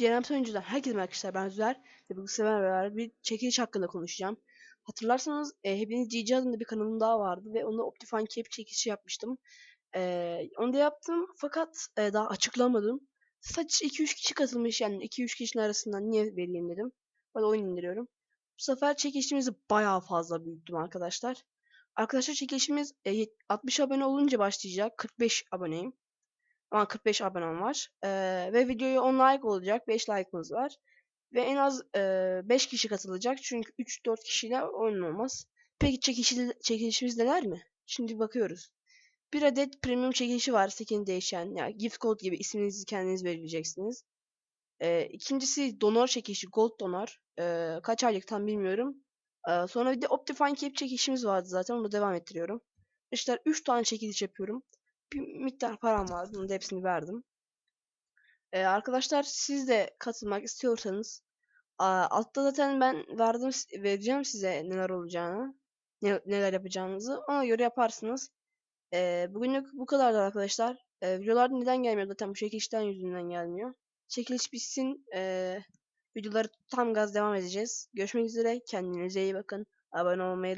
Cerem Soyuncu'dan herkese merhaba arkadaşlar ben Züher ve bugün sizlerle bir çekiliş hakkında konuşacağım. Hatırlarsanız e, hepiniz GG adında bir kanalım daha vardı ve onda Optifine Cap çekilişi yapmıştım. E, onu da yaptım fakat e, daha açıklamadım. Sadece 2-3 kişi katılmış yani 2-3 kişinin arasından niye vereyim dedim. Hadi oyun indiriyorum. Bu sefer çekilişimizi bayağı fazla büyüttüm arkadaşlar. Arkadaşlar çekilişimiz e, 60 abone olunca başlayacak. 45 aboneyim. Ama 45 abonem var. Ee, ve videoya 10 like olacak. 5 like'ımız var. Ve en az e, 5 kişi katılacak. Çünkü 3-4 kişiyle oyun olmaz. Peki çekişi, çekilişimiz neler mi? Şimdi bakıyoruz. Bir adet premium çekilişi var. Skin değişen. Yani gift code gibi isminizi kendiniz belirleyeceksiniz. Ee, ikincisi donor çekilişi. Gold donor. Ee, kaç aylık tam bilmiyorum. Ee, sonra bir de Optifine Cap çekilişimiz vardı zaten. Onu devam ettiriyorum. İşte 3 tane çekiliş yapıyorum bir miktar param vardı. Bunu da hepsini verdim. Ee, arkadaşlar siz de katılmak istiyorsanız altta zaten ben verdim vereceğim size neler olacağını ne, neler yapacağınızı ona göre yaparsınız. Ee, bugünlük bu kadardı arkadaşlar. Ee, videolar neden gelmiyor zaten bu çekilişten yüzünden gelmiyor. Çekiliş bitsin. Ee, videoları tam gaz devam edeceğiz. Görüşmek üzere. Kendinize iyi bakın. Abone olmayı